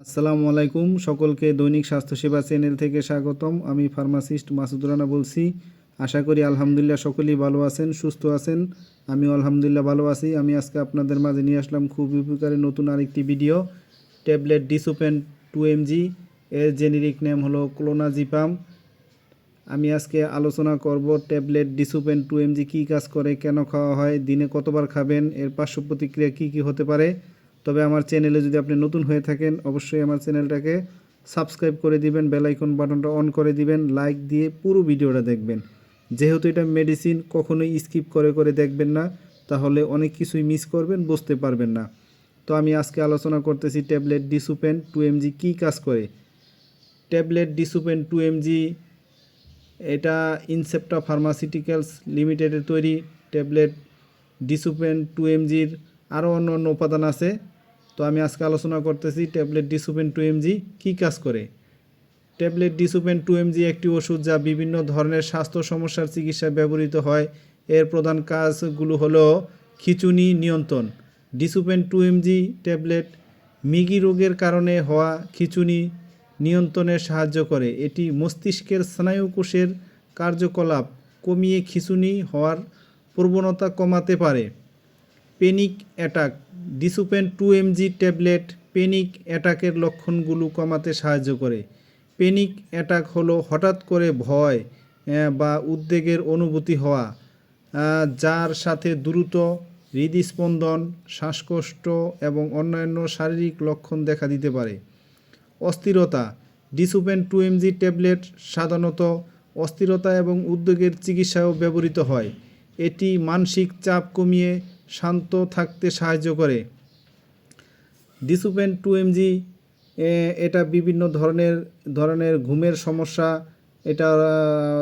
আসসালামু আলাইকুম। সকলকে দৈনিক স্বাস্থ্যসেবা চ্যানেল থেকে স্বাগতম। আমি ফার্মাসিস্ট মাসুদ রানা বলছি। আশা করি আলহামদুলিল্লাহ সকলেই ভালো আছেন, সুস্থ আছেন। আমি আলহামদুলিল্লাহ ভালো আছি। আমি আজকে আপনাদের মাঝে নিয়ে আসলাম খুব উপকারী নতুন আরেকটি video. Tablet Disopan two MG. এর জেনেরিক নেম হলো ক্লোনাজিপাম। আমি আজকে আলোচনা করব ট্যাবলেট ডিসোপেন টু এমজি কী কাজ করে, কেন খাওয়া হয়, দিনে কতবার খাবেন, এর পার্শ্ব প্রতিক্রিয়া কী কী হতে পারে। তবে আমার চ্যানেলে যদি আপনি নতুন হয়ে থাকেন, অবশ্যই আমার চ্যানেলটাকে সাবস্ক্রাইব করে দিবেন, বেল আইকন বাটনটা অন করে দিবেন, লাইক দিয়ে পুরো ভিডিওটা দেখবেন। যেহেতু এটা মেডিসিন কখনোই স্কিপ করে করে দেখবেন না, তাহলে অনেক কিছুই মিস করবেন, বুঝতে পারবেন না। তো আমি আজকে আলোচনা করতেছি ট্যাবলেট ডিসুপেন টু এমজি কী কাজ করে। ট্যাবলেট ডিসুপেন টু এমজি এটা ইনসেপ্টা ফার্মাসিউটিক্যালস লিমিটেডের তৈরি। ট্যাবলেট ডিসুপেন টু এমজির আরও অন্য অন্য উপাদান আছে। তো আমি আজকে আলোচনা করতেছি ট্যাবলেট ডিসুপেন টু এমজি কী কাজ করে? ট্যাবলেট ডিসুপেন টু এমজি একটি ওষুধ যা বিভিন্ন ধরনের স্বাস্থ্য সমস্যার চিকিৎসায় ব্যবহৃত হয়। এর প্রধান কাজগুলো হলো খিচুনি নিয়ন্ত্রণ। ডিসুপেন টু এমজি ট্যাবলেট মিগি রোগের কারণে হওয়া খিচুনি নিয়ন্ত্রণে সাহায্য করে। এটি মস্তিষ্কের স্নায়ুকোষের কার্যকলাপ কমিয়ে খিচুনি হওয়ার প্রবণতা কমাতে পারে। Panic attack Disopan two MG tablet panic অ্যাটাকের লক্ষণগুলো কমাতে সাহায্য করে। পেনিক অ্যাটাক হলো হঠাৎ করে ভয় বা উদ্বেগের অনুভূতি হওয়া যার সাথে দ্রুত হৃদস্পন্দন, শ্বাসকষ্ট এবং অন্যান্য শারীরিক লক্ষণ দেখা দিতে পারে। অস্থিরতা, ডিসুপেন টু এমজি ট্যাবলেট সাধারণত অস্থিরতা এবং উদ্যোগের চিকিৎসায়ও ব্যবহৃত হয়। এটি মানসিক চাপ কমিয়ে শান্ত থাকতে সাহায্য করে। ডিসুপেন টু এমজি এটা বিভিন্ন ধরনের ধরনের ঘুমের সমস্যা, এটা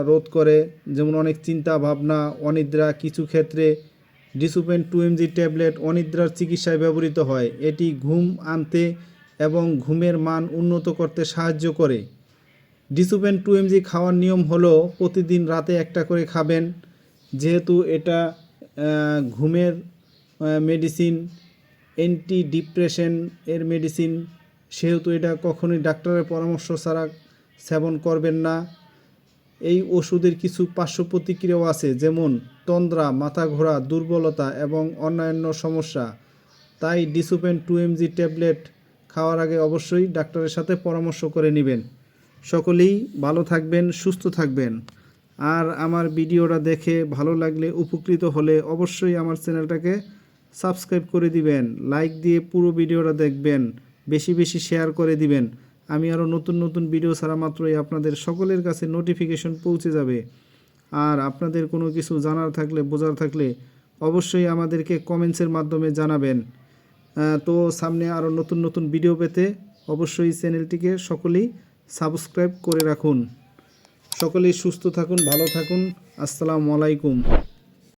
রোধ করে। যেমন অনেক চিন্তা ভাবনা, অনিদ্রা কিছু ক্ষেত্রে ডিসুপেন টু এমজি ট্যাবলেট অনিদ্রার চিকিৎসায় ব্যবহৃত হয়। এটি ঘুম আনতে এবং ঘুমের মান উন্নত করতে সাহায্য করে। ডিসুপেন টু এমজি খাওয়ার নিয়ম হলো প্রতিদিন রাতে একটা করে খাবেন। যেহেতু এটা ঘুমের মেডিসিন অ্যান্টি ডিপ্রেশন এর মেডিসিন সেহেতু এটা কখনোই ডাক্তারের পরামর্শ ছাড়া সেবন করবেন না। এই ওষুধের কিছু পার্শ্ব প্রতিক্রিয়াও আছে, যেমন তন্দ্রা মাথা ঘোরা দুর্বলতা এবং অন্যান্য সমস্যা। তাই ডিসুপেন টু এমজি ট্যাবলেট খাওয়ার আগে অবশ্যই ডাক্তারের সাথে পরামর্শ করে নেবেন। সকলেই ভালো থাকবেন, সুস্থ থাকবেন। আর আমার ভিডিওটা দেখে ভালো লাগলে, উপকৃত হলে অবশ্যই আমার চ্যানেলটাকে সাবস্ক্রাইব করে দিবেন, লাইক দিয়ে পুরো ভিডিওটা দেখবেন, বেশি বেশি শেয়ার করে দিবেন। আমি আরও নতুন নতুন ভিডিও ছাড়া মাত্রই আপনাদের সকলের কাছে নোটিফিকেশন পৌঁছে যাবে। আর আপনাদের কোনো কিছু জানার থাকলে, বোঝার থাকলে অবশ্যই আমাদেরকে কমেন্টসের মাধ্যমে জানাবেন। তো সামনে আরও নতুন নতুন ভিডিও পেতে অবশ্যই চ্যানেলটিকে সকলেই সাবস্ক্রাইব করে রাখুন। সকলেই সুস্থ থাকুন, ভালো থাকুন। আসসালামু আলাইকুম।